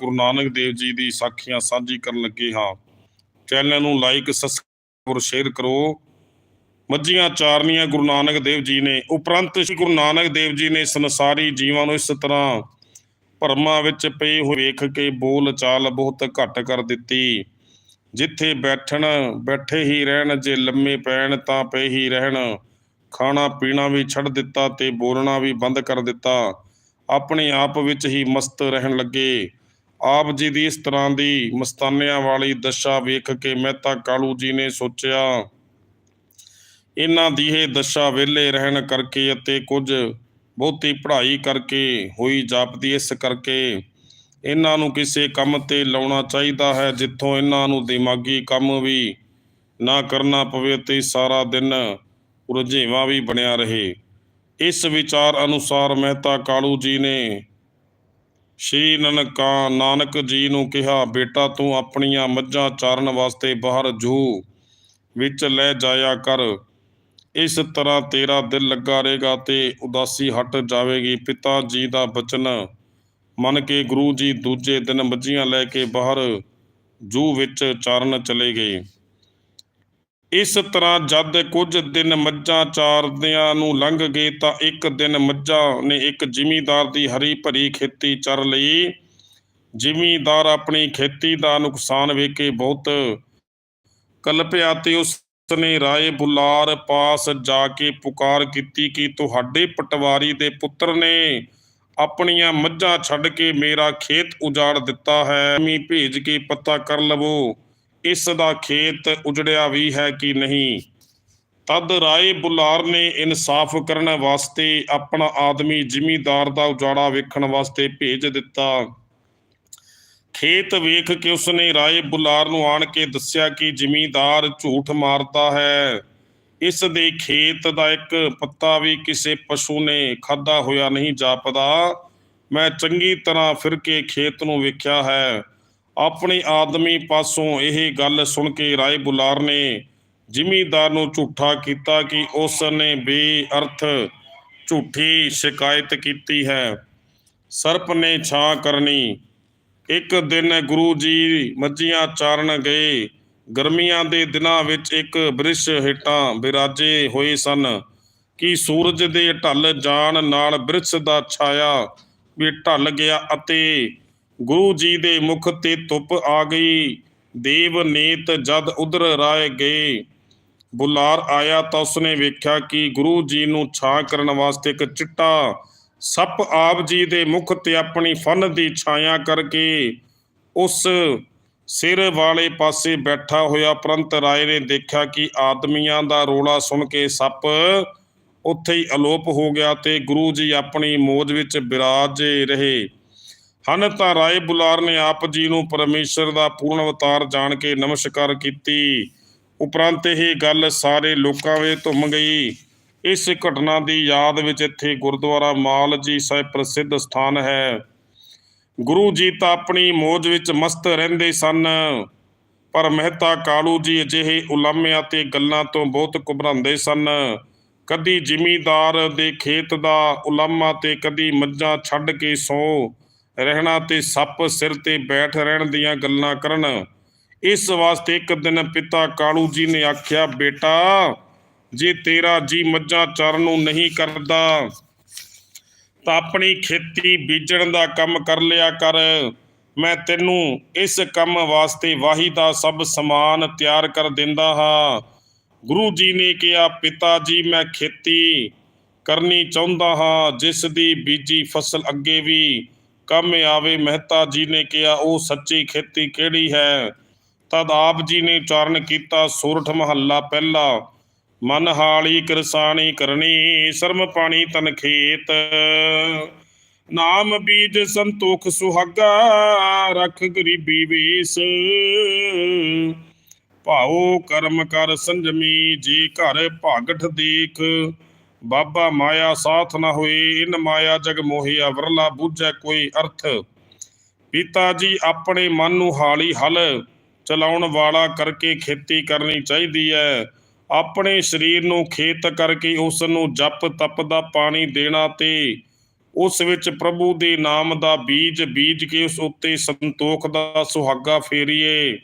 ਗੁਰੂ ਨਾਨਕ ਦੇਵ ਜੀ ਦੀ ਸਾਖੀਆਂ ਸਾਂਝੀ ਕਰਨ ਲੱਗੇ ਹਾਂ। ਚੈਨਲ ਨੂੰ ਲਾਈਕ ਸਬਸਕ੍ਰਾਈਬ ਸ਼ੇਅਰ ਕਰੋ। ਮੱਝੀਆਂ ਚਾਰਨੀਆਂ ਗੁਰੂ ਨਾਨਕ ਦੇਵ ਜੀ ਨੇ। ਉਪਰੰਤ ਸ੍ਰੀ ਗੁਰੂ ਨਾਨਕ ਦੇਵ ਜੀ ਨੇ ਸੰਸਾਰੀ ਜੀਵਾਂ ਨੂੰ ਇਸ ਤਰ੍ਹਾਂ ਭਰਮਾਂ ਵਿੱਚ ਪਏ ਹੋਏ ਵੇਖ ਕੇ ਬੋਲ ਚਾਲ ਬਹੁਤ ਘੱਟ ਕਰ ਦਿੱਤੀ। ਜਿੱਥੇ ਬੈਠਣ, ਬੈਠੇ ਹੀ ਰਹਿਣ, ਜੇ ਲੰਮੇ ਪੈਣ ਤਾਂ ਪਏ ਹੀ ਰਹਿਣ। ਖਾਣਾ, ਪੀਣਾ ਵੀ ਛੱਡ ਦਿੱਤਾ ਤੇ ਬੋਲਣਾ ਵੀ ਬੰਦ ਕਰ ਦਿੱਤਾ। ਆਪਣੇ ਆਪ ਵਿੱਚ ਹੀ ਮਸਤ ਰਹਿਣ ਲੱਗੇ। ਆਪ ਜੀ ਦੀ ਇਸ ਤਰ੍ਹਾਂ ਦੀ ਮਸਤਾਨਿਆਂ ਵਾਲੀ ਦਸ਼ਾ ਵੇਖ ਕੇ ਮਹਿਤਾ ਕਾਲੂ ਜੀ ਨੇ ਸੋਚਿਆ ਇਹਨਾਂ ਦੀ ਇਹ ਦਸ਼ਾ ਵਿਹਲੇ ਰਹਿਣ ਕਰਕੇ ਅਤੇ ਕੁਝ ਬਹੁਤੀ ਪੜ੍ਹਾਈ ਕਰਕੇ ਹੋਈ ਜਾਪਦੀ, ਇਸ ਕਰਕੇ ਇਹਨਾਂ ਨੂੰ ਕਿਸੇ ਕੰਮ ਤੇ ਲਾਉਣਾ ਚਾਹੀਦਾ ਹੈ, ਜਿੱਥੋਂ ਇਹਨਾਂ ਨੂੰ ਦਿਮਾਗੀ ਕੰਮ ਵੀ ਨਾ ਕਰਨਾ ਪਵੇ ਤੇ ਸਾਰਾ ਦਿਨ ਰੁਝੇਵਾਂ ਵੀ ਬਣਿਆ ਰਹੇ। ਇਸ ਵਿਚਾਰ ਅਨੁਸਾਰ ਮਹਿਤਾ ਕਾਲੂ ਜੀ ਨੇ ਸ਼੍ਰੀ ਨਨਕਾ ਨਾਨਕ ਜੀ ਨੂੰ ਕਿਹਾ, ਬੇਟਾ, ਤੂੰ ਆਪਣੀਆਂ ਮੱਝਾਂ ਚਾਰਨ ਵਾਸਤੇ ਬਾਹਰ ਜੂ, ਵਿੱਚ ਲੈ ਜਾਇਆ ਕਰ। ਇਸ ਤਰ੍ਹਾਂ ਤੇਰਾ ਦਿਲ ਲੱਗਾ ਰਹੇਗਾ ਤੇ ਉਦਾਸੀ ਹਟ ਜਾਵੇਗੀ। ਪਿਤਾ ਜੀ ਦਾ ਬਚਨ ਮੰਨ ਕੇ ਗੁਰੂ ਜੀ ਦੂਜੇ ਦਿਨ ਮੱਝੀਆਂ ਲੈ ਕੇ ਬਾਹਰ ਜੂ ਵਿੱਚ ਚਾਰਨ ਚਲੇ ਗਏ। ਇਸ ਤਰ੍ਹਾਂ ਜਦ ਕੁਝ ਦਿਨ ਮੱਝਾਂ ਚਾਰਦਿਆਂ ਨੂੰ ਲੰਘ ਗਏ ਤਾਂ ਇੱਕ ਦਿਨ ਮੱਝਾਂ ਨੇ ਇੱਕ ਜ਼ਿਮੀਂਦਾਰ ਦੀ ਹਰੀ ਭਰੀ ਖੇਤੀ ਚਰ ਲਈ। ਜ਼ਿਮੀਂਦਾਰ ਆਪਣੀ ਖੇਤੀ ਦਾ ਨੁਕਸਾਨ ਵੇਖ ਕੇ ਬਹੁਤ ਕਲਪਿਆ ਤੇ ਉਸ ਨੇ ਰਾਏ ਬੁਲਾਰ ਪਾਸ ਜਾ ਕੇ ਪੁਕਾਰ ਕੀਤੀ ਕਿ ਤੁਹਾਡੇ ਪਟਵਾਰੀ ਦੇ ਪੁੱਤਰ ਨੇ ਆਪਣੀਆਂ ਮੱਝਾਂ ਛੱਡ ਕੇ ਮੇਰਾ ਖੇਤ ਉਜਾੜ ਦਿੱਤਾ ਹੈ। ਮੀ ਭੇਜ ਕੇ ਪਤਾ ਕਰ ਲਵੋ। ਇਸ ਦਾ ਖੇਤ ਉਜੜਿਆ ਵੀ ਹੈ ਕਿ ਨਹੀਂ? ਤਦ ਰਾਏ ਬੁਲਾਰ ਨੇ ਇਨਸਾਫ ਕਰਨ ਵਾਸਤੇ ਆਪਣਾ ਆਦਮੀ ਜ਼ਿਮੀਦਾਰ ਦਾ ਉਜਾੜਾ ਵੇਖਣ ਵਾਸਤੇ ਭੇਜ ਦਿੱਤਾ। ਖੇਤ ਵੇਖ ਕੇ ਉਸਨੇ ਰਾਏ ਬੁਲਾਰ ਨੂੰ ਆਣ ਕੇ ਦੱਸਿਆ ਕਿ ਜ਼ਿਮੀਦਾਰ ਝੂਠ ਮਾਰਦਾ ਹੈ। ਇਸ ਦੇ ਖੇਤ ਦਾ ਇੱਕ ਪੱਤਾ ਵੀ ਕਿਸੇ ਪਸ਼ੂ ਨੇ ਖਾਦਾ ਹੋਇਆ ਨਹੀਂ ਜਾਪਦਾ। ਮੈਂ ਚੰਗੀ ਤਰ੍ਹਾਂ ਫਿਰ ਕੇ ਖੇਤ ਨੂੰ ਵੇਖਿਆ ਹੈ। ਆਪਣੇ ਆਦਮੀ ਪਾਸੋਂ ਇਹ ਗੱਲ ਸੁਣ ਕੇ ਰਾਏ ਬੁਲਾਰ ਨੇ ਜ਼ਿਮੀਦਾਰ ਨੂੰ ਝੂਠਾ ਕੀਤਾ ਕਿ ਉਸ ਨੇ ਬੇਅਰਥ ਝੂਠੀ ਸ਼ਿਕਾਇਤ ਕੀਤੀ ਹੈ। ਸਰਪ ਨੇ ਛਾਂ ਕਰਨੀ। ਇੱਕ ਦਿਨ ਗੁਰੂ ਜੀ ਮੱਝੀਆਂ ਚਾਰਨ ਗਏ। ਗਰਮੀਆਂ ਦੇ ਦਿਨਾਂ ਵਿੱਚ ਇੱਕ ਬ੍ਰਿਸ਼ ਹੇਠਾਂ ਬਿਰਾਜੇ ਹੋਏ ਸਨ ਕਿ ਸੂਰਜ ਦੇ ਢਲ ਜਾਣ ਨਾਲ ਬ੍ਰਿਸ਼ ਦਾ ਛਾਇਆ ਵੀ ਢਲ ਗਿਆ ਅਤੇ ਗੁਰੂ ਜੀ ਦੇ ਮੁਖ ਤੇ ਧੁੱਪ ਆ ਗਈ। ਦੇਵ ਨੇਤ ਜਦ ਉਧਰ ਰਾਏ ਗਏ। ਬੁਲਾਰ ਆਇਆ ਤਾਂ ਉਸਨੇ ਵੇਖਿਆ ਕਿ ਗੁਰੂ ਜੀ ਨੂੰ ਛਾਂ ਕਰਨ ਵਾਸਤੇ ਇੱਕ ਚਿੱਟਾ ਸੱਪ ਆਪ ਜੀ ਦੇ ਮੁਖ ਤੇ ਆਪਣੀ ਫਨ ਦੀ ਛਾਇਆ ਕਰਕੇ ਉਸ ਸਿਰ ਵਾਲੇ ਪਾਸੇ ਬੈਠਾ ਹੋਇਆ ਪ੍ਰੰਤ ਰਾਏ ਨੇ ਦੇਖਿਆ ਕਿ ਆਦਮੀਆਂ ਦਾ ਰੋਲਾ ਸੁਣ ਕੇ ਸੱਪ ਉੱਥੇ ਹੀ ਅਲੋਪ ਹੋ ਗਿਆ ਤੇ ਗੁਰੂ ਜੀ ਆਪਣੀ ਮੋਜ ਵਿੱਚ ਬਿਰਾਜੇ ਰਹੇ। ਹਨ, ਤਾਂ ਰਾਏ ਬੁਲਾਰ ਨੇ ਆਪ ਜੀ ਨੂੰ ਪਰਮੇਸ਼ਰ ਦਾ ਪੂਰਨ ਅਵਤਾਰ ਜਾਣ ਕੇ ਨਮਸਕਾਰ ਕੀਤੀ। ਉਪਰੰਤ ਇਹ ਗੱਲ ਸਾਰੇ ਲੋਕਾਂ ਵਿੱਚ ਧੁੰਮ ਗਈ। ਇਸ ਘਟਨਾ ਦੀ ਯਾਦ ਵਿੱਚ ਇੱਥੇ ਗੁਰਦੁਆਰਾ ਮਾਲ ਜੀ ਸਾਹਿਬ ਪ੍ਰਸਿੱਧ ਸਥਾਨ ਹੈ। ਗੁਰੂ ਜੀ ਤਾਂ ਆਪਣੀ ਮੋਜ ਵਿੱਚ ਮਸਤ ਰਹਿੰਦੇ ਸਨ, ਪਰ ਮਹਿਤਾ ਕਾਲੂ ਜੀ ਅਜਿਹੇ ਉਲਾਮਿਆਂ ਤੇ ਗੱਲਾਂ ਤੋਂ ਬਹੁਤ ਘਬਰਾਉਂਦੇ ਸਨ। ਕਦੀ ਜ਼ਿਮੀਦਾਰ ਦੇ ਖੇਤ ਦਾ ਉਲਾਮਾ ਤੇ ਕਦੀ ਮੱਝਾਂ ਛੱਡ ਕੇ ਸੌ ਰਹਿਣਾ ਤੇ ਸੱਪ ਸਿਰ ਤੇ ਬੈਠ ਰਹਿਣ ਦੀਆਂ ਗੱਲਾਂ ਕਰਨ। ਇਸ ਵਾਸਤੇ ਇੱਕ ਦਿਨ ਪਿਤਾ ਕਾਲੂ ਜੀ ਨੇ ਆਖਿਆ, ਬੇਟਾ, ਜੇ ਤੇਰਾ ਜੀ ਮੱਝਾਂ ਚਰਨ ਨੂੰ ਨਹੀਂ ਕਰਦਾ, ਤਾਂ ਆਪਣੀ ਖੇਤੀ ਬੀਜਣ ਦਾ ਕੰਮ ਕਰ ਲਿਆ ਕਰ। ਮੈਂ ਤੈਨੂੰ ਇਸ ਕੰਮ ਵਾਸਤੇ ਵਾਹੀ ਦਾ ਸਭ ਸਮਾਨ ਤਿਆਰ ਕਰ ਦਿੰਦਾ ਹਾਂ। ਗੁਰੂ ਜੀ ਨੇ ਕਿਹਾ, ਪਿਤਾ ਜੀ, ਮੈਂ ਖੇਤੀ ਕਰਨੀ ਚਾਹੁੰਦਾ ਹਾਂ, ਜਿਸ ਦੀ ਬੀਜੀ ਫਸਲ ਅੱਗੇ ਵੀ ਕੰਮ ਆਵੇ, ਮਹਿਤਾ ਜੀ ਨੇ ਕਿਹਾ, ਉਹ ਸੱਚੀ ਖੇਤੀ ਕਿਹੜੀ ਹੈ? ਤਦ ਆਪ ਜੀ ਨੇ ਉਚਾਰਨ ਕੀਤਾ, ਸੂਰਠ ਮਹੱਲਾ ਪਹਿਲਾ, ਮਨ ਹਾਲੀ ਕਿਰਸਾਨੀ ਕਰਨੀ, ਸ਼ਰਮ ਪਾਣੀ ਤਨ ਖੇਤ। ਨਾਮ ਬੀਜ ਸੰਤੋਖ ਸੁਹਾਗਾ, ਰਖ ਗਰੀਬੀ ਵੇਸ। ਭਾਉ ਕਰਮ ਕਰ ਸੰਜਮੀ, ਜੀ ਘਰ ਭਾਗਠ ਦੇਖ। ਬਾਬਾ ਮਾਇਆ ਸਾਥ ਨਾ ਹੋਏ, ਇਨ ਮਾਇਆ ਜਗ ਮੋਹਿਆ, ਵਰਲਾ ਬੂਝੈ ਕੋਈ ਅਰਥ। ਪਿਤਾ ਜੀ, ਆਪਣੇ ਮਨ ਨੂੰ ਹਾਲੀ ਹਲ, ਚਲਾਉਣ ਵਾਲਾ ਕਰਕੇ ਖੇਤੀ ਕਰਨੀ ਚਾਹੀਦੀ ਹੈ ਆਪਣੇ ਸਰੀਰ ਨੂੰ ਖੇਤ ਕਰਕੇ ਉਸ ਨੂੰ ਜਪ ਤਪ ਦਾ ਪਾਣੀ ਦੇਣਾ ਤੇ ਉਸ ਵਿੱਚ ਪ੍ਰਭੂ ਦੇ ਨਾਮ ਦਾ ਬੀਜ ਬੀਜ ਕੇ ਉਸ ਉੱਤੇ ਸੰਤੋਖ ਦਾ ਸੁਹਾਗਾ ਫੇਰੀਏ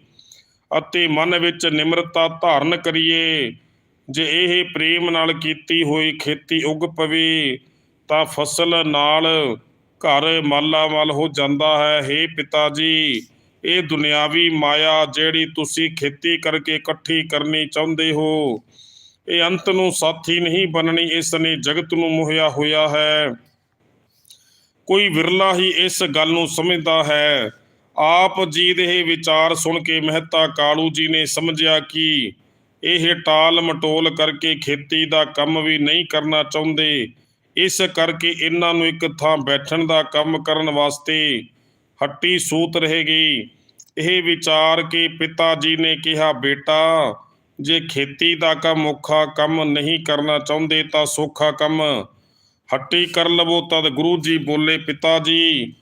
ਅਤੇ ਮਨ ਵਿੱਚ ਨਿਮਰਤਾ ਧਾਰਨ ਕਰੀਏ। ਜੇ ਇਹ ਪ੍ਰੇਮ ਨਾਲ ਕੀਤੀ ਹੋਈ ਖੇਤੀ ਉਗ ਪਵੇ, ਤਾਂ ਫਸਲ ਨਾਲ ਘਰ ਮਾਲਾ ਮਾਲ ਹੋ ਜਾਂਦਾ ਹੈ। हे ਪਿਤਾ ਜੀ, ਇਹ ਦੁਨਿਆਵੀ ਮਾਇਆ ਜਿਹੜੀ ਤੁਸੀਂ ਖੇਤੀ ਕਰਕੇ ਇਕੱਠੀ ਕਰਨੀ ਚਾਹੁੰਦੇ ਹੋ, ਇਹ ਅੰਤ ਨੂੰ ਸਾਥੀ ਨਹੀਂ ਬਣਨੀ, ਇਸ ਨੇ ਜਗਤ ਨੂੰ ਮੋਹਿਆ ਹੋਇਆ ਹੈ। ਕੋਈ ਵਿਰਲਾ ਹੀ ਇਸ ਗੱਲ ਨੂੰ ਸਮਝਦਾ ਹੈ। ਆਪ ਜੀ ਦੇ ਵਿਚਾਰ ਸੁਣ ਕੇ ਮਹਿਤਾ ਕਾਲੂ ਜੀ ਨੇ ਸਮਝਿਆ ਕਿ ਇਹ ਟਾਲ ਮਟੋਲ ਕਰਕੇ ਖੇਤੀ ਦਾ ਕੰਮ ਵੀ ਨਹੀਂ ਕਰਨਾ ਚਾਹੁੰਦੇ। ਇਸ ਕਰਕੇ ਇਹਨਾਂ ਨੂੰ ਇੱਕ ਥਾਂ ਬੈਠਣ ਦਾ ਕੰਮ ਕਰਨ ਵਾਸਤੇ ਹੱਟੀ ਸੂਤ ਰਹੇਗੀ। ਇਹ ਵਿਚਾਰ ਕੇ ਪਿਤਾ ਜੀ ਨੇ ਕਿਹਾ, ਬੇਟਾ, ਜੇ ਖੇਤੀ ਦਾ ਕੰਮ ਔਖਾ ਕੰਮ ਨਹੀਂ ਕਰਨਾ ਚਾਹੁੰਦੇ ਤਾਂ ਸੌਖਾ ਕੰਮ। ਹੱਟੀ ਕਰ ਲਵੋ। ਤਦ ਗੁਰੂ ਜੀ ਬੋਲੇ, ਪਿਤਾ ਜੀ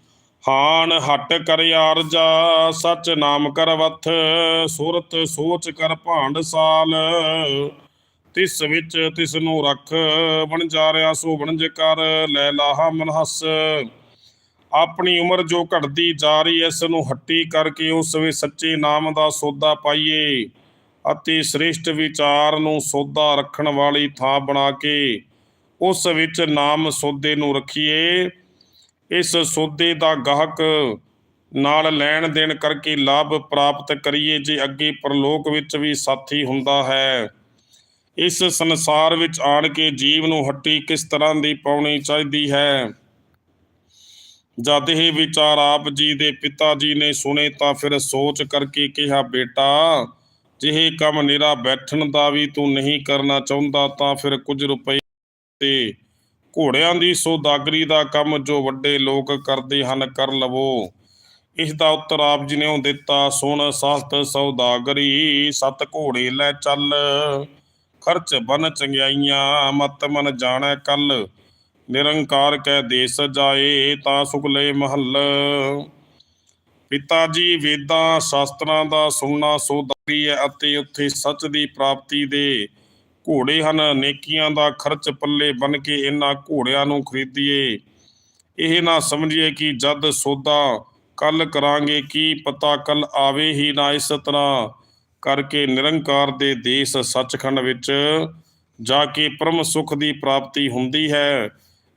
ਹਾਨ ਹਟ ਕਰ ਆਰਜਾ ਸਚ ਨਾਮ ਕਰ ਵਥ ਸੁਰਤ ਸੋਚ ਕਰ ਭਾਂਡ ਸਾਲ। ਤਿਸ ਵਿੱਚ ਤਿਸ ਨੂੰ ਰੱਖ ਵਣਜਾਰਿਆ ਸੋ ਵਣਜ ਕਰ, ਲੈ ਲਾਹਾ ਮਨ ਹੱਸ। ਆਪਣੀ ਉਮਰ ਜੋ ਘਟਦੀ ਜਾ ਰਹੀ ਇਸ ਨੂੰ ਹੱਟੀ ਕਰਕੇ ਉਸ ਵਿੱਚ ਸੱਚੇ ਨਾਮ ਦਾ ਸੌਦਾ ਪਾਈਏ। ਅਤੇ ਸ੍ਰੇਸ਼ਟ ਵਿਚਾਰ ਨੂੰ ਸੌਦਾ ਰੱਖਣ ਵਾਲੀ ਥਾਂ ਬਣਾ ਕੇ, ਉਸ ਵਿੱਚ ਨਾਮ ਸੌਦੇ ਨੂੰ ਰੱਖੀਏ। ਇਸ ਸੌਦੇ ਦਾ ਗਾਹਕ ਨਾਲ ਲੈਣ ਦੇਣ ਕਰਕੇ ਲਾਭ ਪ੍ਰਾਪਤ ਕਰੀਏ ਜੇ ਅੱਗੇ ਪ੍ਰਲੋਕ ਵਿੱਚ ਵੀ ਸਾਥੀ ਹੁੰਦਾ ਹੈ। ਇਸ ਸੰਸਾਰ ਵਿੱਚ ਆਣ ਕੇ ਜੀਵ ਨੂੰ ਹੱਟੀ ਕਿਸ ਤਰ੍ਹਾਂ ਦੀ ਪਾਉਣੀ ਚਾਹੀਦੀ ਹੈ? ਜਦ ਇਹ ਵਿਚਾਰ ਆਪ ਜੀ ਦੇ ਪਿਤਾ ਜੀ ਨੇ ਸੁਣੇ ਤਾਂ ਫਿਰ ਸੋਚ ਕਰਕੇ ਕਿਹਾ, ਬੇਟਾ ਜਿਹੇ ਕੰਮ ਨਿਰਾ ਬੈਠਣ ਦਾ ਵੀ ਤੂੰ ਨਹੀਂ ਕਰਨਾ ਚਾਹੁੰਦਾ ਤਾਂ ਫਿਰ ਕੁਝ ਰੁਪਏ ਤੇ ਘੋੜਿਆਂ ਦੀ ਸੌਦਾਗਰੀ ਦਾ ਕੰਮ ਜੋ ਵੱਡੇ ਲੋਕ ਕਰਦੇ ਹਨ, ਕਰ ਲਵੋ। ਇਸ ਦਾ ਉੱਤਰ ਆਪ ਜੀ ਨੇ ਦਿੱਤਾ, ਸੁਣ ਸਸਤ ਸੌਦਾਗਰੀ, ਸਤ ਘੋੜੇ ਲੈ ਚੱਲ। ਖਰਚ ਬਨ ਚੰਗਿਆਈਆਂ, ਮਤ ਮਨ ਜਾਣੈ ਕੱਲ। ਨਿਰੰਕਾਰ ਕੈ ਦੇਸ ਜਾਏ, ਤਾਂ ਸੁਖ ਲੈ ਮਹੱਲ। ਪਿਤਾ ਜੀ, ਵੇਦਾਂ, ਸ਼ਾਸਤਰਾਂ ਦਾ ਸੁਣਨਾ ਸੋਦਾਰੀ ਹੈ ਅਤੇ ਉੱਥੇ ਸੱਚ ਦੀ ਪ੍ਰਾਪਤੀ ਦੇ ਘੋੜੇ ਹਨ। ਨੇਕੀਆਂ ਦਾ ਖਰਚ ਪੱਲੇ ਬਨ ਕੇ ਇਹਨਾਂ ਘੋੜਿਆਂ ਨੂੰ ਖਰੀਦੀਏ। ਇਹ ਨਾ ਸਮਝੀਏ ਕਿ ਜਦ ਸੌਦਾ ਕੱਲ ਕਰਾਂਗੇ, ਕੀ ਪਤਾ ਕੱਲ ਆਵੇ ਹੀ ਨਾ ਇਸ ਤਰ੍ਹਾਂ। ਕਰਕੇ ਨਿਰੰਕਾਰ ਦੇ ਦੇਸ਼ ਸੱਚਖੰਡ ਵਿੱਚ ਜਾ ਕੇ ਪਰਮ ਸੁਖ ਦੀ ਪ੍ਰਾਪਤੀ ਹੁੰਦੀ ਹੈ।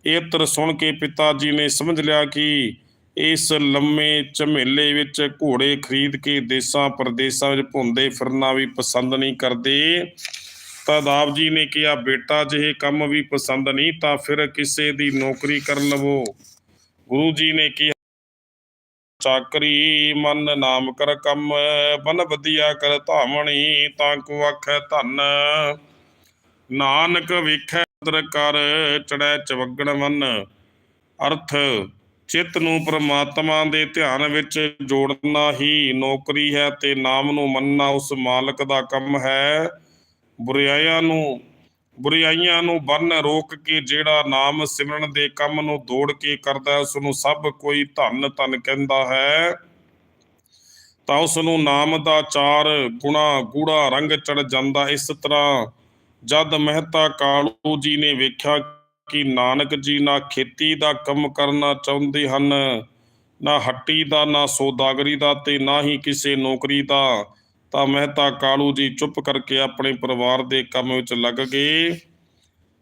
ਇਹ ਤਰ ਸੁਣ ਕੇ ਪਿਤਾ ਜੀ ਨੇ ਸਮਝ ਲਿਆ ਕਿ ਇਸ ਲੰਮੇ ਝਮੇਲੇ ਵਿੱਚ ਘੋੜੇ ਖਰੀਦ ਕੇ ਦੇਸਾਂ ਪ੍ਰਦੇਸਾਂ ਵਿੱਚ ਭੁੰਦੇ ਫਿਰਨਾ ਵੀ ਪਸੰਦ ਨਹੀਂ ਕਰਦੇ। ਤਦ ਜੀ ਨੇ ਕਿਹਾ, ਬੇਟਾ ਜਿਹੇ ਕੰਮ ਵੀ ਪਸੰਦ ਨਹੀਂ ਤਾਂ ਫਿਰ ਕਿਸੇ ਦੀ ਨੌਕਰੀ ਕਰ ਲਵੋ। ਗੁਰੂ ਜੀ ਨੇ ਕਿਹਾ, ਚਾਕਰੀ ਮਨ ਨਾਮ ਕਰ ਕੰਮ, ਬਨ ਵਧੀਆ ਕਰ ਧਾਵਣੀ ਤਾਂ ਕੋ ਆਖੈ ਧਨ। ਨਾਨਕ ਵੇਖੈ ਦਰ ਕਰ ਚੜੈ ਚਵਗਣ ਮਨ। ਅਰਥ, ਚਿੱਤ ਨੂੰ ਪ੍ਰਮਾਤਮਾ ਦੇ ਧਿਆਨ ਵਿੱਚ ਜੋੜਨਾ ਹੀ ਨੌਕਰੀ ਹੈ ਤੇ ਨਾਮ ਨੂੰ ਮੰਨਣਾ ਉਸ ਮਾਲਕ ਦਾ ਕੰਮ ਹੈ। ਬੁਰਿਆਈਆਂ ਨੂੰ ਬੁਰਾਈਆਂ ਨੂੰ ਬੰਨ ਰੋਕ ਕੇ ਜਿਹੜਾ ਨਾਮ ਸਿਮਰਨ ਦੇ ਕੰਮ ਨੂੰ ਦੌੜ ਕੇ ਕਰਦਾ ਉਸ ਨੂੰ ਸਭ ਕੋਈ ਧੰਨ ਧੰਨ ਕਹਿੰਦਾ ਹੈ। ਤਾਂ ਉਸ ਨੂੰ ਨਾਮ ਦਾ ਚਾਰ ਗੁਣਾ ਗੂੜਾ ਰੰਗ ਚੜ ਜਾਂਦਾ। ਇਸ ਤਰ੍ਹਾਂ ਜਦ ਮਹਿਤਾ ਕਾਲੂ ਜੀ ਨੇ ਵੇਖਿਆ ਕਿ ਨਾਨਕ ਜੀ ਨਾ ਖੇਤੀ ਦਾ ਕੰਮ ਕਰਨਾ ਚਾਹੁੰਦੇ ਹਨ, ਨਾ ਹੱਟੀ ਦਾ, ਨਾ ਸੌਦਾਗਰੀ ਦਾ ਤੇ ਨਾ ਹੀ ਕਿਸੇ ਨੌਕਰੀ ਦਾ ਤਾਂ ਮਹਿਤਾ ਕਾਲੂ ਜੀ ਚੁੱਪ ਕਰਕੇ ਆਪਣੇ ਪਰਿਵਾਰ ਦੇ ਕੰਮ ਵਿੱਚ ਲੱਗ ਗਏ।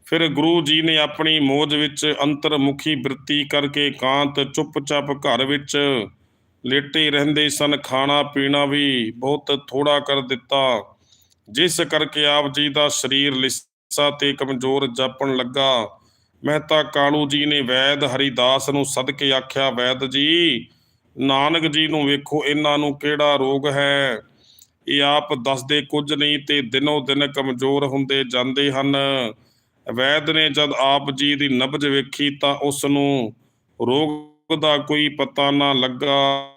ਫਿਰ ਗੁਰੂ ਜੀ ਨੇ ਆਪਣੀ ਮੋਜ ਵਿੱਚ ਅੰਤਰਮੁਖੀ ਬਿਰਤੀ ਕਰਕੇ ਕਾਂਤ ਚੁੱਪਚਾਪ ਘਰ ਵਿੱਚ ਲੇਟੇ ਰਹਿੰਦੇ ਸਨ। ਖਾਣਾ ਪੀਣਾ ਵੀ ਬਹੁਤ ਥੋੜਾ ਕਰ ਦਿੱਤਾ, ਜਿਸ ਕਰਕੇ ਆਪ ਜੀ ਦਾ ਸਰੀਰ ਲਿਸਾ ਤੇ ਕਮਜ਼ੋਰ ਜਾਪਣ ਲੱਗਾ। ਮਹਿਤਾ ਕਾਲੂ ਜੀ ਨੇ ਵੈਦ ਹਰੀਦਾਸ ਨੂੰ ਸਦਕੇ ਆਖਿਆ, ਵੈਦ ਜੀ, ਨਾਨਕ ਜੀ ਨੂੰ ਵੇਖੋ, ਇਹਨਾਂ ਨੂੰ ਕਿਹੜਾ ਰੋਗ ਹੈ? ਇਹ ਆਪ ਦੱਸਦੇ ਕੁਝ ਨਹੀਂ ਤੇ ਦਿਨੋ ਦਿਨ ਕਮਜ਼ੋਰ ਹੁੰਦੇ ਜਾਂਦੇ ਹਨ। ਵੈਦ ਨੇ ਜਦ ਆਪ ਜੀ ਦੀ ਨਬਜ ਵੇਖੀ ਤਾਂ ਉਸ ਨੂੰ ਰੋਗ ਦਾ ਕੋਈ ਪਤਾ ਨਾ ਲੱਗਾ।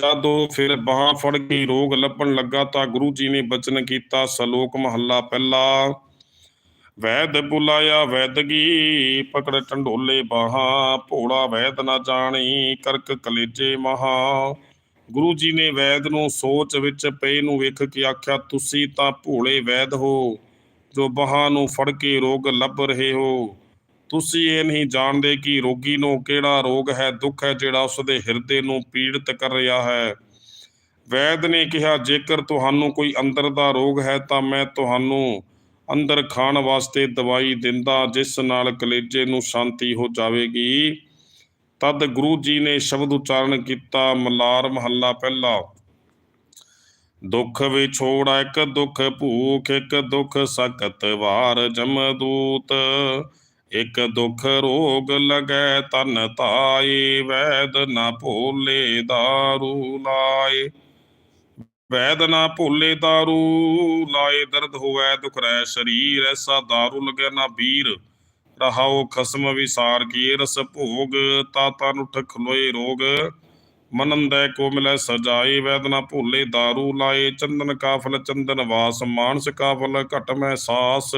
ਜਦ ਉਹ ਫਿਰ ਬਾਹਾਂ ਫੜ ਕੇ ਰੋਗ ਲੱਭਣ ਲੱਗਾ ਤਾਂ ਗੁਰੂ ਜੀ ਨੇ ਬਚਨ ਕੀਤਾ, ਸ਼ਲੋਕ ਮਹੱਲਾ ਪਹਿਲਾ। ਵੈਦ ਬੁਲਾਇਆ, ਵੈਦਗੀ ਪਕੜ ਢੰਡੋਲੇ ਬਾਹਾਂ ਭੋੜਾ ਵੈਦ ਨਾ ਜਾਣੀ ਕਰਕ ਕਲੇਜੇ ਮਹਾ। ਗੁਰੂ ਜੀ ਨੇ ਵੈਦ ਨੂੰ ਸੋਚ ਵਿੱਚ ਪਏ ਨੂੰ ਵੇਖ ਕੇ ਆਖਿਆ, ਤੁਸੀਂ ਤਾਂ ਭੋਲੇ ਵੈਦ ਹੋ, ਜੋ ਬਾਹਾਂ ਨੂੰ ਫੜ ਕੇ ਰੋਗ ਲੱਭ ਰਹੇ ਹੋ। ਤੁਸੀਂ ਇਹ ਨਹੀਂ ਜਾਣਦੇ ਕਿ ਰੋਗੀ ਨੂੰ ਕਿਹੜਾ ਰੋਗ ਹੈ, ਦੁੱਖ ਹੈ ਜਿਹੜਾ ਉਸ ਦੇ ਹਿਰਦੇ ਨੂੰ ਪੀੜਤ ਕਰ ਰਿਹਾ ਹੈ। ਵੈਦ ਨੇ ਕਿਹਾ, ਜੇਕਰ ਤੁਹਾਨੂੰ ਕੋਈ ਅੰਦਰ ਦਾ ਰੋਗ ਹੈ, ਤਾਂ ਮੈਂ ਤੁਹਾਨੂੰ ਅੰਦਰ ਖਾਣ ਵਾਸਤੇ ਦਵਾਈ ਦਿੰਦਾ, ਜਿਸ ਨਾਲ ਕਲੇਜੇ ਨੂੰ ਸ਼ਾਂਤੀ ਹੋ ਜਾਵੇਗੀ। ਤਦ ਗੁਰੂ ਜੀ ਨੇ ਸ਼ਬਦ ਉਚਾਰਨ ਕੀਤਾ, ਮਲਾਰ ਮਹੱਲਾ ਪਹਿਲਾ। ਦੁੱਖ ਵਿਛੋੜਾ, ਇੱਕ ਦੁੱਖ ਭੂਖ, ਇੱਕ ਦੁੱਖ ਸਕਤ ਵਾਰ ਜਮਦੂਤ। ਇੱਕ ਦੁੱਖ ਰੋਗ ਲਗੈ ਤਨ ਤਾਏ ਵੈਦ ਨਾ ਭੋਲੇ ਦਾਰੂ ਲਾਏ। ਵੈਦ ਨਾ ਭੋਲੇ ਦਾਰੂ ਲਾਏ, ਦਰਦ ਹੋਵੇ, ਦੁਖ ਰਹਿ ਸਰੀਰ ਐਸਾ ਦਾਰੂ ਲਗੈ ਨਾ ਵੀਰ ਰਹਾਉ ਖਸਮ ਵਿਸਾਰ ਕੀ ਰਸ ਭੋਗ ਤਾ ਤਨ ਉਠ ਖਲੋਏ ਰੋਗ। ਮਨੰਦੈ ਕੋ ਮਿਲੈ ਸਜਾਏ, ਵੈਦਨਾ ਭੋਲੇ ਦਾਰੂ ਲਾਏ। ਚੰਦਨ ਕਾਫ਼ਲ, ਚੰਦਨ ਵਾਸ, ਮਾਨਸ ਕਾਫ਼ਲ ਘਟ ਮੈਂ ਸਾਸ।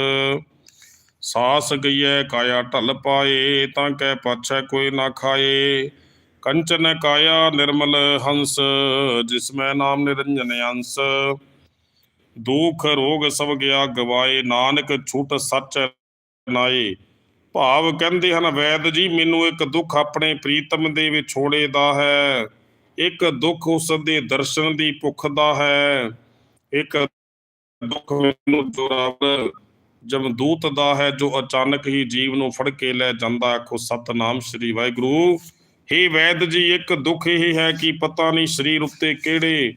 ਸਾਸ ਗਈਐ ਕਾਇਆ ਢਲ ਪਾਏ, ਤਾਂ ਕੈ ਪਾਛੈ ਕੋਈ ਨਾ ਖਾਏ। ਕੰਚਨ ਕਾਇਆ ਨਿਰਮਲ ਹੰਸ, ਜਿਸ ਮੈਂ ਨਾਮ ਨਿਰੰਜਨ ਅੰਸ। ਦੁਖ ਰੋਗ ਸਭ ਗਿਆ ਗਵਾਏ, ਨਾਨਕ ਛੂਟ ਸੱਚ ਨਾਏ। ਭਾਵ ਕਹਿੰਦੇ ਹਨ, ਵੈਦ ਜੀ, ਮੈਨੂੰ ਇੱਕ ਦੁੱਖ ਆਪਣੇ ਪ੍ਰੀਤਮ ਦੇ ਵਿਛੋੜੇ ਦਾ ਹੈ। ਇੱਕ ਦੁੱਖ ਉਸ ਦੇ ਦਰਸ਼ਨ ਦੀ ਭੁੱਖ ਦਾ ਹੈ। ਇੱਕ ਦੁੱਖ ਮੈਨੂੰ ਜੋਰਾਵਰ ਜਮਦੂਤ ਦਾ ਹੈ, ਜੋ ਅਚਾਨਕ ਹੀ ਜੀਵ ਨੂੰ ਫੜ ਕੇ ਲੈ ਜਾਂਦਾ ਆਖੋ, ਸਤਨਾਮ ਸ੍ਰੀ ਵਾਹਿਗੁਰੂ। ਹੇ ਵੈਦ ਜੀ, ਇੱਕ ਦੁੱਖ ਇਹ ਹੈ ਕਿ ਪਤਾ ਨਹੀਂ ਸਰੀਰ ਉੱਤੇ ਕਿਹੜੇ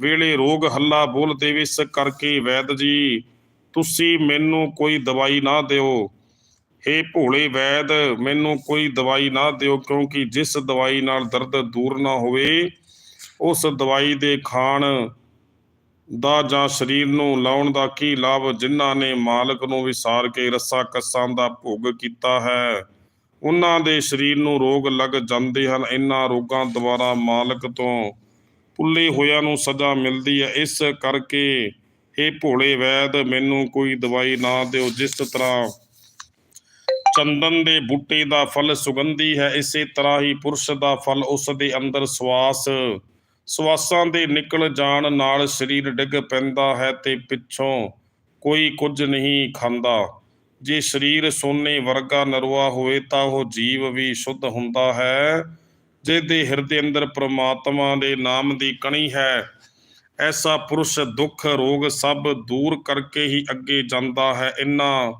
ਵੇਲੇ ਰੋਗ ਹੱਲਾ ਬੋਲ ਦੇਵੇ। ਇਸ ਕਰਕੇ ਵੈਦ ਜੀ, ਤੁਸੀਂ ਮੈਨੂੰ ਕੋਈ ਦਵਾਈ ਨਾ ਦਿਓ। ਹੇ ਭੋਲੇ ਵੈਦ, ਮੈਨੂੰ ਕੋਈ ਦਵਾਈ ਨਾ ਦਿਓ ਕਿਉਂਕਿ ਜਿਸ ਦਵਾਈ ਨਾਲ ਦਰਦ ਦੂਰ ਨਾ ਹੋਵੇ, ਉਸ ਦਵਾਈ ਦੇ ਖਾਣ ਦਾ ਜਾਂ ਸਰੀਰ ਨੂੰ ਲਾਉਣ ਦਾ ਕੀ ਲਾਭ ਜਿਨ੍ਹਾਂ ਨੇ ਮਾਲਕ ਨੂੰ ਵਿਸਾਰ ਕੇ ਰੱਸਾ ਕੱਸਾਂ ਦਾ ਭੋਗ ਕੀਤਾ ਹੈ? ਉਹਨਾਂ ਦੇ ਸਰੀਰ ਨੂੰ ਰੋਗ ਲੱਗ ਜਾਂਦੇ ਹਨ, ਇਹਨਾਂ ਰੋਗਾਂ ਦੁਆਰਾ ਮਾਲਕ ਤੋਂ ਪੁੱਲੇ ਹੋਇਆਂ ਨੂੰ ਸਜ਼ਾ ਮਿਲਦੀ ਹੈ। ਇਸ ਕਰਕੇ ਇਹ ਭੋਲੇ ਵੈਦ, ਮੈਨੂੰ ਕੋਈ ਦਵਾਈ ਨਾ ਦਿਓ, ਜਿਸ ਤਰ੍ਹਾਂ ਚੰਦਨ ਦੇ ਬੂਟੇ ਦਾ ਫਲ ਸੁਗੰਧੀ ਹੈ, ਇਸੇ ਤਰ੍ਹਾਂ ਹੀ ਪੁਰਸ਼ ਦਾ ਫਲ ਉਸ ਦੇ ਅੰਦਰ ਸਵਾਸ। ਸਵਾਸਾਂ ਦੇ ਨਿਕਲ ਜਾਣ ਨਾਲ ਸਰੀਰ ਡਿੱਗ ਪੈਂਦਾ ਹੈ ਤੇ ਪਿੱਛੋਂ ਕੋਈ ਕੁਝ ਨਹੀਂ ਖਾਂਦਾ। ਜੇ ਸਰੀਰ ਸੋਨੇ ਵਰਗਾ ਨਰਵਾ ਹੋਵੇ ਤਾਂ ਉਹ ਜੀਵ ਵੀ ਸ਼ੁੱਧ ਹੁੰਦਾ ਹੈ, ਜਿਹਦੇ ਹਿਰਦੇ ਅੰਦਰ ਪ੍ਰਮਾਤਮਾ ਦੇ ਨਾਮ ਦੀ ਕਣੀ ਹੈ। ਐਸਾ ਪੁਰਸ਼ ਦੁੱਖ ਰੋਗ ਸਭ ਦੂਰ ਕਰਕੇ ਹੀ ਅੱਗੇ ਜਾਂਦਾ ਹੈ। ਇਹਨਾਂ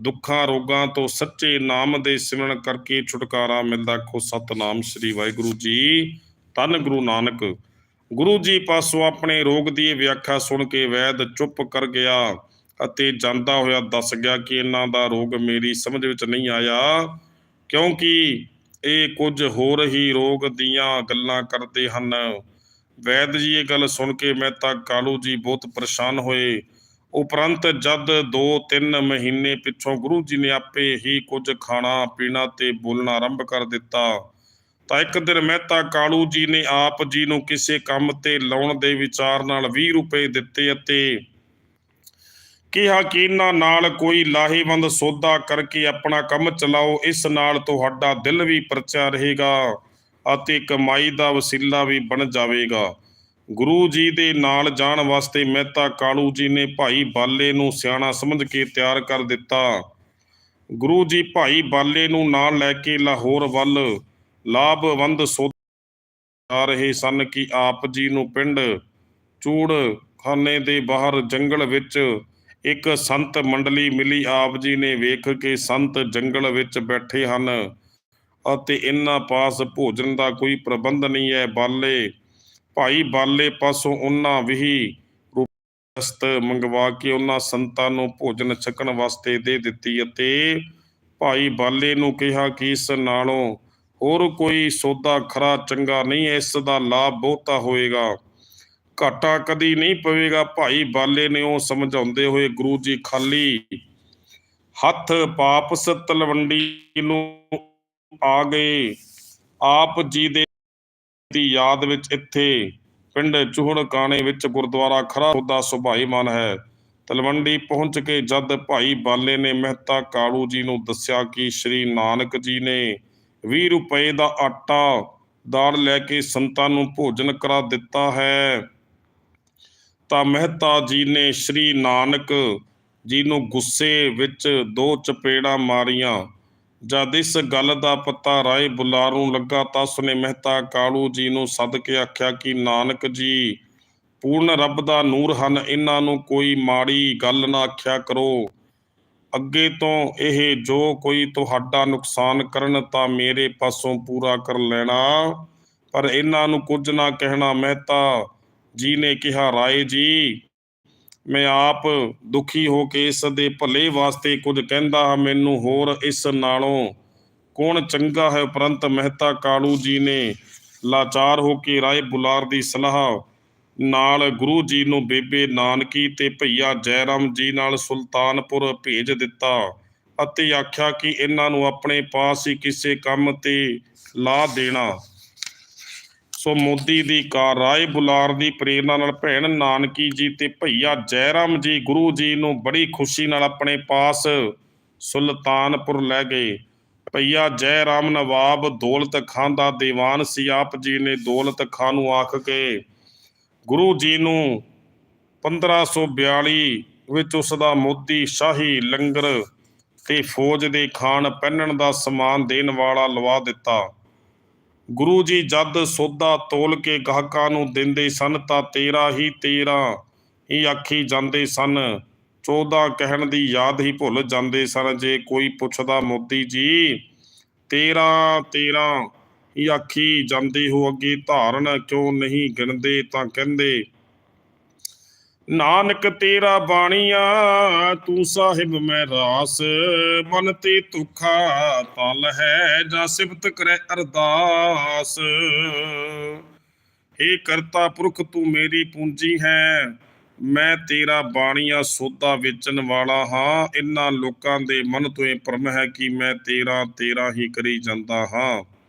ਦੁੱਖਾਂ ਰੋਗਾਂ ਤੋਂ ਸੱਚੇ ਨਾਮ ਦੇ ਸਿਮਰਨ ਕਰਕੇ ਛੁਟਕਾਰਾ ਮਿਲਦਾ ਖੋ ਸਤਨਾਮ ਸ੍ਰੀ ਵਾਹਿਗੁਰੂ ਜੀ। ਧੰਨ ਗੁਰੂ ਨਾਨਕ। ਗੁਰੂ ਜੀ ਪਾਸੋਂ ਆਪਣੇ ਰੋਗ ਦੀ ਵਿਆਖਿਆ ਸੁਣ ਕੇ ਵੈਦ ਚੁੱਪ ਕਰ ਗਿਆ ਅਤੇ ਜਾਂਦਾ ਹੋਇਆ ਦੱਸ ਗਿਆ ਕਿ ਇਹਨਾਂ ਦਾ ਰੋਗ ਮੇਰੀ ਸਮਝ ਵਿੱਚ ਨਹੀਂ ਆਇਆ, ਕਿਉਂਕਿ ਇਹ ਕੁਝ ਹੋਰ ਹੀ ਰੋਗ ਦੀਆਂ ਗੱਲਾਂ ਕਰਦੇ ਹਨ। ਵੈਦ ਜੀ ਇਹ ਗੱਲ ਸੁਣ ਕੇ ਮਹਿਤਾ ਕਾਲੂ ਜੀ ਬਹੁਤ ਪਰੇਸ਼ਾਨ ਹੋਏ। ਉਪਰੰਤ ਜਦ 2-3 ਮਹੀਨੇ ਪਿੱਛੋਂ ਗੁਰੂ ਜੀ ਨੇ ਆਪੇ ਹੀ ਕੁਝ ਖਾਣਾ ਪੀਣਾ ਤੇ ਬੋਲਣਾ ਆਰੰਭ ਕਰ ਦਿੱਤਾ, ਤਾਂ ਇੱਕ ਦਿਨ ਮਹਿਤਾ ਕਾਲੂ ਜੀ ਨੇ ਆਪ ਜੀ ਨੂੰ ਕਿਸੇ ਕੰਮ ਤੇ ਲਾਉਣ ਦੇ ਵਿਚਾਰ ਨਾਲ 20 ਰੁਪਏ ਦਿੱਤੇ ਅਤੇ ਕਿਹਾ ਕਿ ਇਹਨਾਂ ਨਾਲ ਕੋਈ ਲਾਹੇਵੰਦ ਸੌਦਾ ਕਰਕੇ ਆਪਣਾ ਕੰਮ ਚਲਾਓ, ਇਸ ਨਾਲ ਤੁਹਾਡਾ ਦਿਲ ਵੀ ਪਰਚਿਆ ਰਹੇਗਾ ਅਤੇ ਕਮਾਈ ਦਾ ਵਸੀਲਾ ਵੀ ਬਣ ਜਾਵੇਗਾ। ਗੁਰੂ ਜੀ ਦੇ ਨਾਲ ਜਾਣ ਵਾਸਤੇ ਮਹਿਤਾ ਕਾਲੂ ਜੀ ਨੇ ਭਾਈ ਬਾਲੇ ਨੂੰ ਸਿਆਣਾ ਸਮਝ ਕੇ ਤਿਆਰ ਕਰ ਦਿੱਤਾ। ਗੁਰੂ ਜੀ ਭਾਈ ਬਾਲੇ ਨੂੰ ਨਾਲ ਲੈ ਕੇ ਲਾਹੌਰ ਵੱਲ ਲਾਭਵੰਦ ਸੌਦਾ ਆ ਰਹੇ ਸਨ ਕਿ ਆਪ ਜੀ ਨੂੰ ਪਿੰਡ ਚੂੜ ਖਾਨੇ ਦੇ ਬਾਹਰ ਜੰਗਲ ਵਿੱਚ ਇੱਕ ਸੰਤ ਮੰਡਲੀ ਮਿਲੀ। ਆਪ ਜੀ ਨੇ ਵੇਖ ਕੇ ਸੰਤ ਜੰਗਲ ਵਿੱਚ ਬੈਠੇ ਹਨ ਅਤੇ ਇਹਨਾਂ ਪਾਸ ਭੋਜਨ ਦਾ ਕੋਈ ਪ੍ਰਬੰਧ ਨਹੀਂ ਹੈ। ਬਾਲੇ ਭਾਈ ਬਾਲੇ ਪਾਸੋਂ ਉਹਨਾਂ ਵੀ ਰੁਪਸਤ ਮੰਗਵਾ ਕੇ ਉਹਨਾਂ ਸੰਤਾਂ ਨੂੰ ਭੋਜਨ ਛਕਣ ਵਾਸਤੇ ਦੇ ਦਿੱਤੀ ਅਤੇ ਭਾਈ ਬਾਲੇ ਨੂੰ ਕਿਹਾ ਕਿ ਇਸ ਨਾਲੋਂ ਹੋਰ ਕੋਈ ਸੌਦਾ ਖਰਾ ਚੰਗਾ ਨਹੀਂ, ਇਸ ਦਾ ਲਾਭ ਬਹੁਤਾ ਹੋਏਗਾ। ਘਾਟਾ ਕਦੀ ਨਹੀਂ ਪਵੇਗਾ। ਭਾਈ ਬਾਲੇ ਨੇ ਉਹ ਸਮਝਾਉਂਦੇ ਹੋਏ ਗੁਰੂ ਜੀ ਖਾਲੀ ਹੱਥ ਪਾਪਸ ਤਲਵੰਡੀ ਨੂੰ ਆ ਗਏ। ਆਪ ਜੀ ਦੇ ਦੀ ਯਾਦ ਵਿੱਚ ਇੱਥੇ ਪਿੰਡ ਚੂਹੜ ਕਾਣੇ ਵਿੱਚ ਗੁਰਦੁਆਰਾ ਖਰਾ ਸੌਦਾ ਸੁਭਾਈਮਾਨ ਹੈ। ਤਲਵੰਡੀ ਪਹੁੰਚ ਕੇ ਜਦ ਭਾਈ ਬਾਲੇ ਨੇ ਮਹਿਤਾ ਕਾਲੂ ਜੀ ਨੂੰ ਦੱਸਿਆ ਕਿ ਸ੍ਰੀ ਨਾਨਕ ਜੀ ਨੇ 20 ਰੁਪਏ ਦਾ ਆਟਾ ਦਾਲ ਲੈ ਕੇ ਸੰਤਾਂ ਨੂੰ ਭੋਜਨ ਕਰਾ ਦਿੱਤਾ ਹੈ, ਤਾਂ ਮਹਿਤਾ ਜੀ ਨੇ ਸ੍ਰੀ ਨਾਨਕ ਜੀ ਨੂੰ ਗੁੱਸੇ ਵਿੱਚ ਦੋ ਚਪੇੜਾਂ ਮਾਰੀਆਂ। ਜਦ ਇਸ ਗੱਲ ਦਾ ਪਤਾ ਰਾਏ ਬੁਲਾਰ ਨੂੰ ਲੱਗਾ ਤਾਂ ਉਸਨੇ ਮਹਿਤਾ ਕਾਲੂ ਜੀ ਨੂੰ ਸੱਦ ਕੇ ਆਖਿਆ ਕਿ, ਨਾਨਕ ਜੀ, ਪੂਰਨ ਰੱਬ ਦਾ ਨੂਰ ਹਨ ਇਹਨਾਂ ਨੂੰ ਕੋਈ ਮਾੜੀ ਗੱਲ ਨਾ ਆਖਿਆ ਕਰੋ। ਅੱਗੇ ਤੋਂ ਇਹ ਜੋ ਕੋਈ ਤੁਹਾਡਾ ਨੁਕਸਾਨ ਕਰਨ ਤਾਂ ਮੇਰੇ ਪਾਸੋਂ ਪੂਰਾ ਕਰ ਲੈਣਾ। ਪਰ ਇਹਨਾਂ ਨੂੰ ਕੁਝ ਨਾ ਕਹਿਣਾ, ਮਹਿਤਾ ਜੀ ਨੇ ਕਿਹਾ, ਰਾਏ ਜੀ ਮੈਂ ਆਪ ਦੁਖੀ ਹੋ ਕੇ ਇਸ ਦੇ ਭਲੇ ਵਾਸਤੇ ਕੁਝ ਕਹਿੰਦਾ ਹਾਂ, ਮੈਨੂੰ ਹੋਰ ਇਸ ਨਾਲੋਂ ਕੌਣ ਚੰਗਾ ਹੈ? ਉਪਰੰਤ ਮਹਿਤਾ ਕਾਲੂ ਜੀ ਨੇ ਲਾਚਾਰ ਹੋ ਕੇ ਰਾਏ ਬੁਲਾਰ ਦੀ ਸਲਾਹ ਨਾਲ ਗੁਰੂ ਜੀ ਨੂੰ ਬੇਬੇ ਨਾਨਕੀ ਤੇ ਭਈਆ ਜੈਰਾਮ ਜੀ ਨਾਲ ਸੁਲਤਾਨਪੁਰ ਭੇਜ ਦਿੱਤਾ ਅਤੇ ਆਖਿਆ ਕਿ ਇਹਨਾਂ ਨੂੰ ਆਪਣੇ ਪਾਸ ਹੀ ਕਿਸੇ ਕੰਮ ਤੇ ਲਾ ਦੇਣਾ। ਸੋ ਮੋਦੀ ਦੀ ਕਾਰ ਰਾਏ ਬੁਲਾਰ ਦੀ ਪ੍ਰੇਰਣਾ ਨਾਲ ਭੈਣ ਨਾਨਕੀ ਜੀ ਤੇ ਭਈਆ ਜੈਰਾਮ ਜੀ, ਗੁਰੂ ਜੀ ਨੂੰ ਬੜੀ ਖੁਸ਼ੀ ਨਾਲ ਆਪਣੇ ਪਾਸ ਸੁਲਤਾਨਪੁਰ ਲੈ ਗਏ। ਭਈਆ ਜੈਰਾਮ ਨਵਾਬ ਦੌਲਤ ਖਾਨ ਦਾ ਦੀਵਾਨ ਸੀ, ਆਪ ਜੀ ਨੇ ਦੌਲਤ ਖਾਨ ਨੂੰ ਆਖ ਕੇ ਗੁਰੂ ਜੀ ਨੂੰ 1542 ਵਿੱਚ ਉਸ ਦਾ ਮੋਦੀ ਸ਼ਾਹੀ ਲੰਗਰ ਤੇ ਫੌਜ ਦੇ ਖਾਨ ਪਹਿਨਣ ਦਾ ਸਮਾਨ ਦੇਣ ਵਾਲਾ ਲਵਾ ਦਿੱਤਾ। ਗੁਰੂ ਜੀ ਜਦ ਸੌਦਾ ਤੋਲ ਕੇ ਗਾਹਕਾਂ ਨੂੰ ਦਿੰਦੇ ਸਨ ਤਾਂ ਤੇਰਾ ਹੀ ਤੇਰਾ ਹੀ ਆਖੀ ਜਾਂਦੇ ਸਨ। 14 ਕਹਿਣ ਦੀ ਯਾਦ ਹੀ ਭੁੱਲ ਜਾਂਦੇ ਸਨ ਜੇ ਕੋਈ ਪੁੱਛਦਾ ਮੋਦੀ ਜੀ, ਤੇਰਾ ਤੇਰਾ ਹੀ ਆਖੀ ਜਾਂਦੇ ਹੋ ਅੱਗੇ ਧਾਰਨ ਕਿਉਂ ਨਹੀਂ ਗਿਣਦੇ ਤਾਂ ਕਹਿੰਦੇ ਨਾਨਕ ਤੇਰਾ ਬਾਣੀਆ, ਤੂੰ ਸਾਹਿਬ ਮੈਂ ਰਾਸ। ਮਨ ਤੇ ਤੁਖਾ ਤਲ ਹੈ, ਜਾਂ ਸਿਫਤ ਕਰੇ ਅਰਦਾਸ। ਏ ਕਰਤਾ ਪੁਰਖ, ਤੂੰ ਮੇਰੀ ਪੂੰਜੀ ਹੈ। ਮੈਂ ਤੇਰਾ ਬਾਣੀਆ ਸੋਦਾ ਵੇਚਣ ਵਾਲਾ ਹਾਂ। ਇਨ੍ਹਾਂ ਲੋਕਾਂ ਦੇ ਮਨ ਤੋਂ ਇਹ ਭਰਮ ਹੈ ਕਿ ਮੈਂ ਤੇਰਾ ਤੇਰਾ ਹੀ ਕਰੀ ਜਾਂਦਾ ਹਾਂ।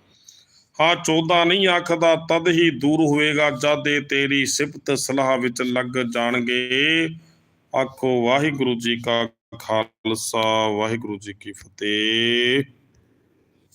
ਹਾਂ 14 ਨਹੀਂ ਆਖਦਾ, ਤਦ ਹੀ ਦੂਰ ਹੋਵੇਗਾ, ਜਦ ਇਹ ਤੇਰੀ ਸਿਫਤ ਸਲਾਹ ਵਿੱਚ ਲੱਗ ਜਾਣਗੇ। ਆਖੋ, ਵਾਹਿਗੁਰੂ ਜੀ ਕਾ ਖਾਲਸਾ, ਵਾਹਿਗੁਰੂ ਜੀ ਕੀ ਫਤਿਹ।